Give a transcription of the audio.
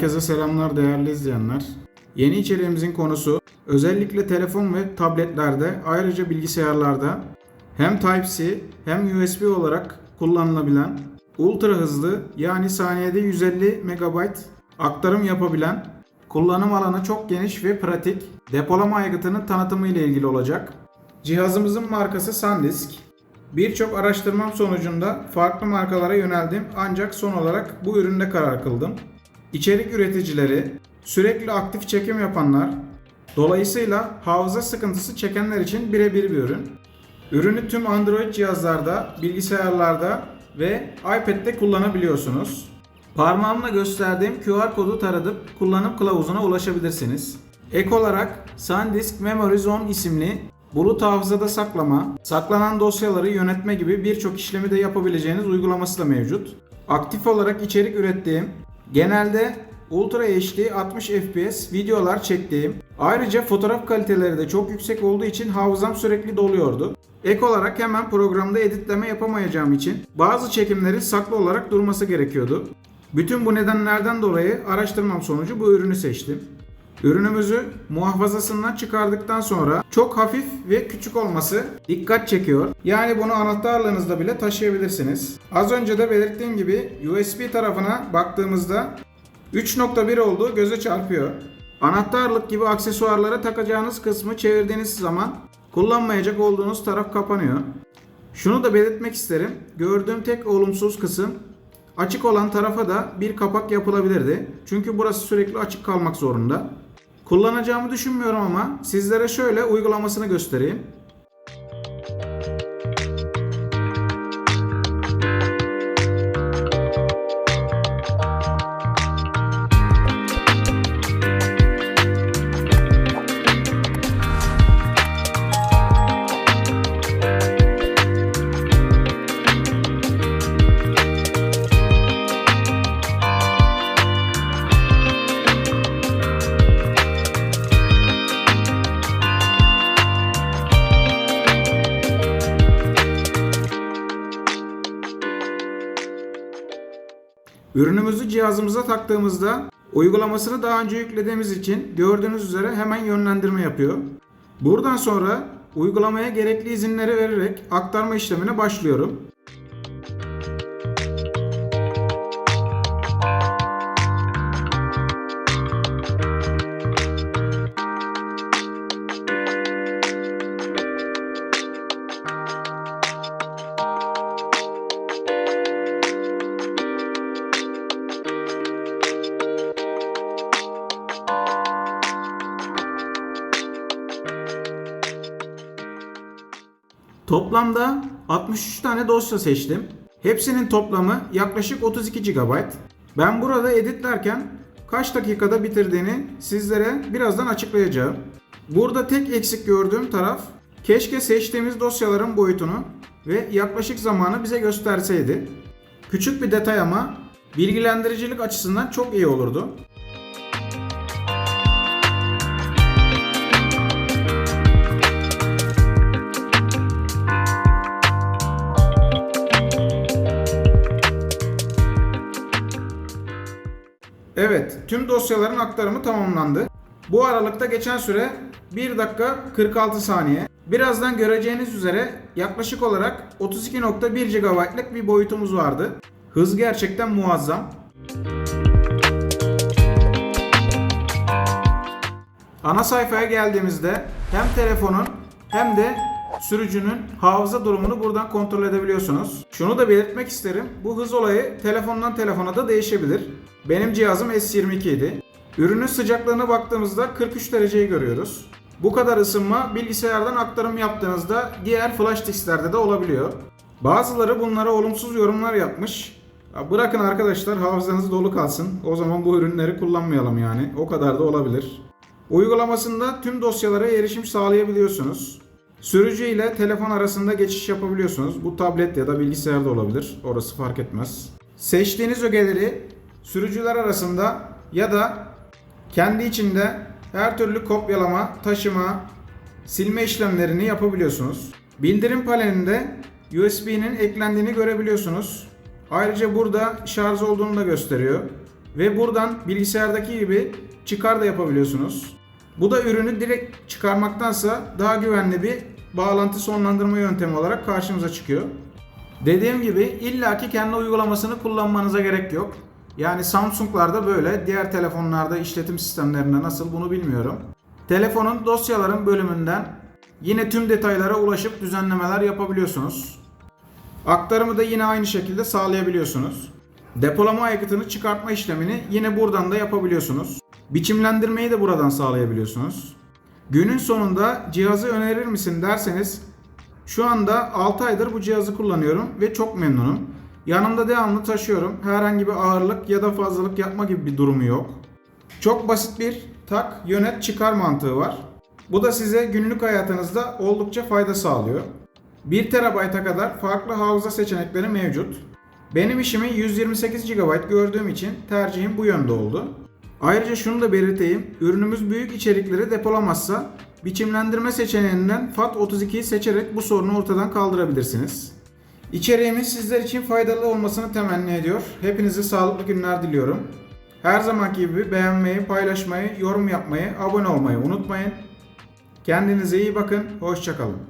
Herkese selamlar değerli izleyenler. Yeni içeriğimizin konusu özellikle telefon ve tabletlerde ayrıca bilgisayarlarda hem Type-C hem USB olarak kullanılabilen ultra hızlı yani saniyede 150 MB aktarım yapabilen kullanım alanı çok geniş ve pratik depolama aygıtının tanıtımı ile ilgili olacak. Cihazımızın markası SanDisk. Birçok araştırmam sonucunda farklı markalara yöneldim ancak son olarak bu üründe karar kıldım. İçerik üreticileri, sürekli aktif çekim yapanlar, dolayısıyla hafıza sıkıntısı çekenler için birebir bir ürün. Ürünü tüm Android cihazlarda, bilgisayarlarda ve iPad'de kullanabiliyorsunuz. Parmağımla gösterdiğim QR kodu taradıp kullanım kılavuzuna ulaşabilirsiniz. Ek olarak SanDisk Memory Zone isimli bulut hafızada saklama, saklanan dosyaları yönetme gibi birçok işlemi de yapabileceğiniz uygulaması da mevcut. Aktif olarak içerik ürettiğim, genelde Ultra HD 60 FPS videolar çektiğim, ayrıca fotoğraf kaliteleri de çok yüksek olduğu için hafızam sürekli doluyordu. Ek olarak hemen programda editleme yapamayacağım için bazı çekimlerin saklı olarak durması gerekiyordu. Bütün bu nedenlerden dolayı araştırmam sonucu bu ürünü seçtim. Ürünümüzü muhafazasından çıkardıktan sonra çok hafif ve küçük olması dikkat çekiyor. Yani bunu anahtarlığınızda bile taşıyabilirsiniz. Az önce de belirttiğim gibi USB tarafına baktığımızda 3.1 olduğu göze çarpıyor. Anahtarlık gibi aksesuarlara takacağınız kısmı çevirdiğiniz zaman kullanmayacak olduğunuz taraf kapanıyor. Şunu da belirtmek isterim. Gördüğüm tek olumsuz kısım açık olan tarafa da bir kapak yapılabilirdi. Çünkü burası sürekli açık kalmak zorunda. Kullanacağımı düşünmüyorum ama sizlere şöyle uygulamasını göstereyim. Ürünümüzü cihazımıza taktığımızda uygulamasını daha önce yüklediğimiz için gördüğünüz üzere hemen yönlendirme yapıyor. Buradan sonra uygulamaya gerekli izinleri vererek aktarma işlemine başlıyorum. Toplamda 63 tane dosya seçtim. Hepsinin toplamı yaklaşık 32 GB. Ben burada editlerken kaç dakikada bitirdiğini sizlere birazdan açıklayacağım. Burada tek eksik gördüğüm taraf keşke seçtiğimiz dosyaların boyutunu ve yaklaşık zamanı bize gösterseydi. Küçük bir detay ama bilgilendiricilik açısından çok iyi olurdu. Evet, tüm dosyaların aktarımı tamamlandı. Bu aralıkta geçen süre 1 dakika 46 saniye. Birazdan göreceğiniz üzere yaklaşık olarak 32.1 GB'lık bir boyutumuz vardı. Hız gerçekten muazzam. Ana sayfaya geldiğimizde hem telefonun hem de sürücünün hafıza durumunu buradan kontrol edebiliyorsunuz. Şunu da belirtmek isterim. Bu hız olayı telefondan telefona da değişebilir. Benim cihazım S22 idi. Ürünün sıcaklığına baktığımızda 43 dereceyi görüyoruz. Bu kadar ısınma bilgisayardan aktarım yaptığınızda diğer flash disklerde de olabiliyor. Bazıları bunlara olumsuz yorumlar yapmış. Ya Bırakın arkadaşlar hafızanız dolu kalsın. O zaman bu ürünleri kullanmayalım yani. O kadar da olabilir. Uygulamasında tüm dosyalara erişim sağlayabiliyorsunuz. Sürücü ile telefon arasında geçiş yapabiliyorsunuz. Bu tablet ya da bilgisayarda olabilir. Orası fark etmez. Seçtiğiniz ögeleri sürücüler arasında ya da kendi içinde her türlü kopyalama, taşıma, silme işlemlerini yapabiliyorsunuz. Bildirim panelinde USB'nin eklendiğini görebiliyorsunuz. Ayrıca burada şarj olduğunu da gösteriyor. Ve buradan bilgisayardaki gibi çıkar da yapabiliyorsunuz. Bu da ürünü direkt çıkarmaktansa daha güvenli bir bağlantı sonlandırma yöntemi olarak karşımıza çıkıyor. Dediğim gibi illaki kendi uygulamasını kullanmanıza gerek yok. Yani Samsung'larda böyle, diğer telefonlarda işletim sistemlerinde nasıl bunu bilmiyorum. Telefonun dosyaların bölümünden yine tüm detaylara ulaşıp düzenlemeler yapabiliyorsunuz. Aktarımı da yine aynı şekilde sağlayabiliyorsunuz. Depolama aygıtını çıkartma işlemini yine buradan da yapabiliyorsunuz. Biçimlendirmeyi de buradan sağlayabiliyorsunuz. Günün sonunda cihazı önerir misin derseniz şu anda 6 aydır bu cihazı kullanıyorum ve çok memnunum. Yanımda devamlı taşıyorum. Herhangi bir ağırlık ya da fazlalık yapma gibi bir durumu yok. Çok basit bir tak, yönet, çıkar mantığı var. Bu da size günlük hayatınızda oldukça fayda sağlıyor. 1 TB'a kadar farklı hafıza seçenekleri mevcut. Benim işimi 128 GB gördüğüm için tercihim bu yönde oldu. Ayrıca şunu da belirteyim. Ürünümüz büyük içerikleri depolamazsa biçimlendirme seçeneğinden FAT32'yi seçerek bu sorunu ortadan kaldırabilirsiniz. İçeriğimin sizler için faydalı olmasını temenni ediyor. Hepinize sağlıklı günler diliyorum. Her zamanki gibi beğenmeyi, paylaşmayı, yorum yapmayı, abone olmayı unutmayın. Kendinize iyi bakın. Hoşçakalın.